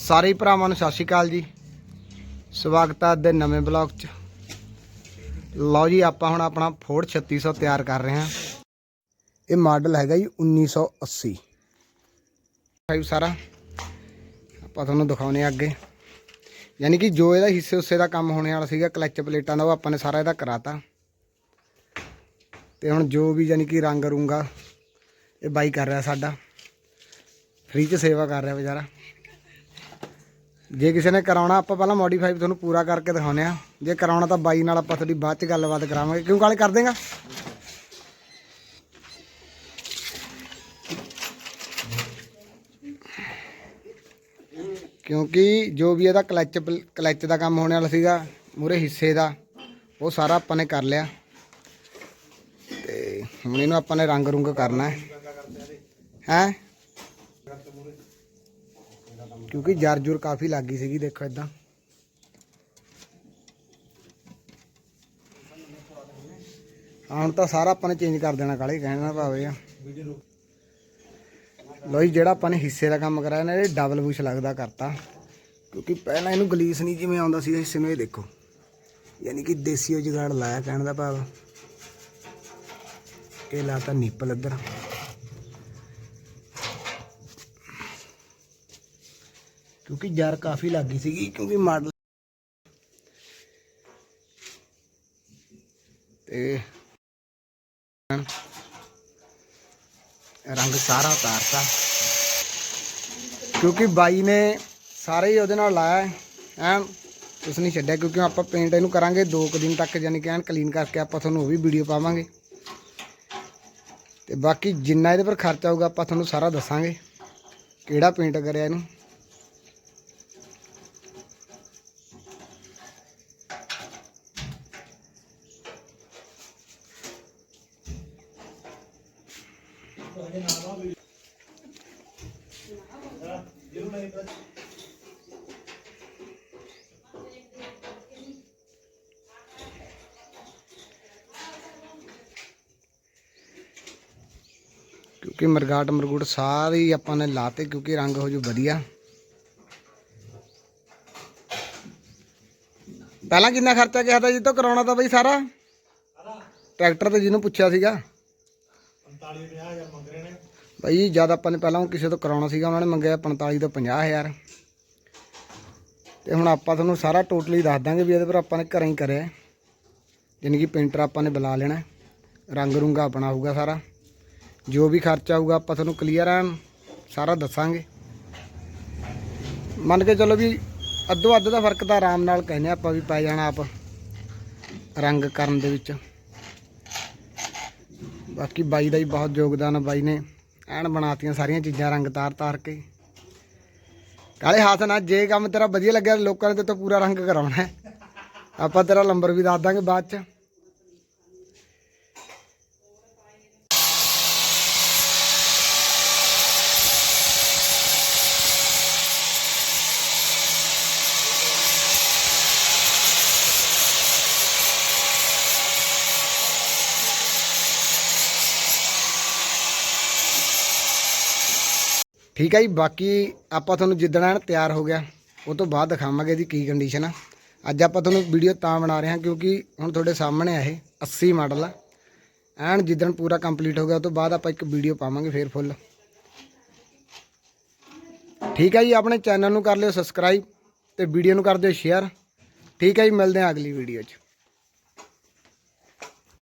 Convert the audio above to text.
ਸਾਰੇ ਭਰਾਵਾਂ ਨੂੰ ਸਤਿ ਸ਼੍ਰੀ ਅਕਾਲ ਜੀ। ਸਵਾਗਤ ਹੈ ਅੱਜ ਦੇ ਨਵੇਂ ਬਲੌਗ 'ਚ। ਲਓ ਜੀ, ਆਪਾਂ ਹੁਣ ਆਪਣਾ ਫੋਰਡ 3600 ਤਿਆਰ ਕਰ ਰਹੇ ਹਾਂ। ਇਹ ਮਾਡਲ ਹੈਗਾ ਜੀ 1980 ਫਾਈਵ ਸਾਰਾ। ਆਪਾਂ ਤੁਹਾਨੂੰ ਦਿਖਾਉਨੇ ਆ ਅੱਗੇ। ਯਾਨੀ ਕਿ ਜੋ ਇਹਦਾ ਹਿੱਸੇ ਉਸੇ ਦਾ ਕੰਮ ਹੋਣੇ ਵਾਲਾ ਸੀਗਾ, ਕਲਚ ਪਲੇਟਾਂ ਦਾ, ਉਹ ਆਪਾਂ ਨੇ ਸਾਰਾ ਇਹਦਾ ਕਰਾਤਾ। ਤੇ ਹੁਣ ਜੋ ਵੀ ਯਾਨੀ ਕਿ ਰੰਗ ਰੂੰਗਾ, ਇਹ ਬਾਈ ਕਰ ਰਿਹਾ ਸਾਡਾ। ਫ੍ਰੀ ਚ ਸੇਵਾ ਕਰ ਰਿਹਾ ਵਿਚਾਰਾ। ਜੇ ਕਿਸੇ ਨੇ ਕਰਾਉਣਾ, ਆਪਾਂ ਪਹਿਲਾਂ ਮੋਡੀਫਾਈ ਤੁਹਾਨੂੰ ਪੂਰਾ ਕਰਕੇ ਦਿਖਾਉਨੇ ਆ ਜੇ ਕਰਾਉਣਾ ਤਾਂ ਬਾਈ ਨਾਲ ਆਪਾਂ ਤੁਹਾਡੀ ਬਾਅਦ ਚ ਗੱਲਬਾਤ ਕਰਾਵਾਂਗੇ। ਕਿਉਂ ਕਾਲੇ ਕਰ ਦੇਗਾ ਕਿਉਂਕਿ ਜੋ ਵੀ ਇਹਦਾ ਕਲਚ ਕਲਚ ਦਾ ਕੰਮ ਹੋਣੇ ਵਾਲਾ ਸੀਗਾ ਮੂਰੇ ਹਿੱਸੇ ਦਾ, ਉਹ ਸਾਰਾ ਆਪਾਂ ਨੇ ਕਰ ਲਿਆ। ਤੇ ਹੁਣ ਇਹਨੂੰ ਆਪਾਂ ਨੇ ਰੰਗ ਰੁੰਗ ਕਰਨਾ ਹੈ। ਹੈ? ਕਿਉਂਕਿ ਜਰ ਜੁਰ ਕਾਫੀ ਲੱਗ ਗਈ ਸੀਗੀ, ਦੇਖੋ ਇਦਾਂ ਹੁਣ ਤਾਂ ਸਾਰਾ ਆਪਾਂ ਨੇ ਚੇਂਜ ਕਰ ਦੇਣਾ ਕਾਲੇ ਕਹਿਣਾ ਭਾਵੇਂ ਆ। ਲੋ ਜਿਹੜਾ ਆਪਾਂ ਨੇ ਹਿੱਸੇ ਦਾ ਕੰਮ ਕਰਾਇਆ ਨਾ, ਇਹ ਡਬਲ ਬੁਸ਼ ਲੱਗਦਾ ਕਰਤਾ। ਕਿਉਂਕਿ ਪਹਿਲਾਂ ਇਹਨੂੰ ਗਲੀਸ ਨਹੀਂ ਜਿਵੇਂ ਆਉਂਦਾ ਸੀ, ਹਿੱਸੇ ਨੂੰ ਇਹ ਦੇਖੋ। ਯਾਨੀ ਕਿ ਦੇਸੀ ਉਹ ਲਾਇਆ ਕਹਿਣ ਦਾ ਭਾਵ। ਇਹ ਲਾਤਾ ਨਿੱਪਲ ਇੱਧਰ। ਕਿਉਂਕਿ ਜਰ ਕਾਫੀ ਲੱਗ ਗਈ ਸੀਗੀ, ਕਿਉਂਕਿ ਮਾਡਲ ਤੇ ਰੰਗ ਸਾਰਾ ਉਤਾਰਤਾ। ਕਿਉਂਕਿ ਬਾਈ ਨੇ ਸਾਰੇ ਹੀ ਉਹਦੇ ਨਾਲ ਲਾਇਆ ਐਨ ਕੁਛ ਨਹੀਂ ਛੱਡਿਆ, ਕਿਉਂਕਿ ਆਪਾਂ ਪੇਂਟ ਇਹਨੂੰ ਕਰਾਂਗੇ 2 ਕੁ ਦਿਨ ਤੱਕ ਯਾਨੀ ਕਿ ਐਨ ਕਲੀਨ ਕਰਕੇ ਆਪਾਂ ਤੁਹਾਨੂੰ ਉਹ ਵੀ ਵੀਡੀਓ ਪਾਵਾਂਗੇ। ਤੇ ਬਾਕੀ ਜਿੰਨਾ ਇਹਦੇ ਪਰ ਖਰਚਾ ਹੋਊਗਾ, ਆਪਾਂ ਤੁਹਾਨੂੰ ਸਾਰਾ ਦੱਸਾਂਗੇ, ਕਿਹੜਾ ਪੇਂਟ ਕਰਿਆ ਇਹਨੂੰ। ਕਿਉਂਕਿ ਮਰਗਾਟ ਮਰਗੂਟ ਸਾਰੇ ਆਪਾਂ ਨੇ ਲਾਤੇ ਕਿਉਂਕਿ ਰੰਗ ਹੋ ਜੂ ਵਧੀਆ। ਪਹਿਲਾਂ ਕਿੰਨਾ ਖਰਚਾ ਕਿਹਾ ਤਾਂ ਜੀ ਤੋਂ ਕਰਾਉਣਾ ਤਾਂ ਬਈ ਸਾਰਾ। ਟਰੈਕਟਰ ਤੇ ਜਿਹਨੂੰ ਪੁੱਛਿਆ ਸੀਗਾ। 45 50000 ਮੰਗ ਰਹੇ ਨੇ। ਬਈ ਜਦ ਆਪਾਂ ਨੇ ਪਹਿਲਾਂ ਕਿਸੇ ਤੋਂ ਕਰਾਉਣਾ ਸੀਗਾ, ਉਹਨਾਂ ਨੇ ਮੰਗਿਆ 45 ਤੋਂ 50000 ਤੇ ਹੁਣ ਆਪਾਂ ਤੁਹਾਨੂੰ ਸਾਰਾ ਟੋਟਲੀ ਦੱਸ ਦਾਂਗੇ ਵੀ ਇਹਦੇ ਪਰ ਆਪਾਂ ਨੇ ਘਰਾਂ ਹੀ ਕਰਿਆ। ਯਾਨੀ ਕਿ ਪੇਂਟਰ ਆਪਾਂ ਨੇ ਬੁਲਾ ਲੈਣਾ। ਰੰਗ ਰੁੰਗਾ ਆਪਣਾ ਹੋਊਗਾ ਸਾਰਾ। ਜੋ ਵੀ ਖਰਚਾ ਆਊਗਾ ਆਪਾਂ ਤੁਹਾਨੂੰ ਕਲੀਅਰ ਆ ਸਾਰਾ ਦੱਸਾਂਗੇ। ਮੰਨ ਕੇ ਚਲੋ ਵੀ ਅੱਧੋ ਅੱਧ ਦਾ ਫ਼ਰਕ ਤਾਂ ਆਰਾਮ ਨਾਲ ਕਹਿੰਦੇ ਆਪਾਂ ਵੀ ਪੈ ਜਾਣਾ ਆਪ ਰੰਗ ਕਰਨ ਦੇ ਵਿੱਚ। ਬਾਕੀ ਬਾਈ ਦਾ ਹੀ ਬਹੁਤ ਯੋਗਦਾਨ ਆ ਬਾਈ ਨੇ। ਐਨ ਬਣਾਤੀਆਂ ਸਾਰੀਆਂ ਚੀਜ਼ਾਂ ਰੰਗ ਤਾਰ ਤਾਰ ਕੇ। ਕਾਲੇ ਹੱਥ ਨਾਲ ਜੇ ਕੰਮ ਤੇਰਾ ਵਧੀਆ ਲੱਗਿਆ ਲੋਕਾਂ ਨੇ ਤੇ ਤੋਂ ਪੂਰਾ ਰੰਗ ਕਰਾਉਣਾ ਆਪਾਂ ਤੇਰਾ ਨੰਬਰ ਵੀ ਦੱਸ ਦਾਂਗੇ ਬਾਅਦ ਚ। ਠੀਕ ਹੈ ਜੀ, ਬਾਕੀ ਆਪਾਂ ਤੁਹਾਨੂੰ ਜਿੱਦਣ ਐਨ ਤਿਆਰ ਹੋ ਗਿਆ, ਉਹ ਤੋਂ ਬਾਅਦ ਦਿਖਾਵਾਂਗੇ ਇਹਦੀ ਕੀ ਕੰਡੀਸ਼ਨ ਆ। ਅੱਜ ਆਪਾਂ ਤੁਹਾਨੂੰ ਵੀਡੀਓ ਤਾਂ ਬਣਾ ਰਹੇ ਹਾਂ ਕਿਉਂਕਿ ਹੁਣ ਤੁਹਾਡੇ ਸਾਹਮਣੇ ਆ ਇਹ 80 ਮਾਡਲ ਆ। ਐਨ ਜਿੱਦਣ ਪੂਰਾ ਕੰਪਲੀਟ ਹੋ ਗਿਆ, ਉਹ ਤੋਂ ਬਾਅਦ ਆਪਾਂ ਇੱਕ ਵੀਡੀਓ ਪਾਵਾਂਗੇ ਫੇਰ ਫੁੱਲ ਠੀਕ ਹੈ ਜੀ, ਆਪਣੇ ਚੈਨਲ ਨੂੰ ਕਰ ਲਿਓ ਸਬਸਕ੍ਰਾਈਬ ਤੇ ਵੀਡੀਓ ਨੂੰ ਕਰ ਦਿਓ ਸ਼ੇਅਰ ਠੀਕ ਹੈ ਜੀ, ਮਿਲਦੇ ਹਾਂ ਅਗਲੀ ਵੀਡੀਓ 'ਚ।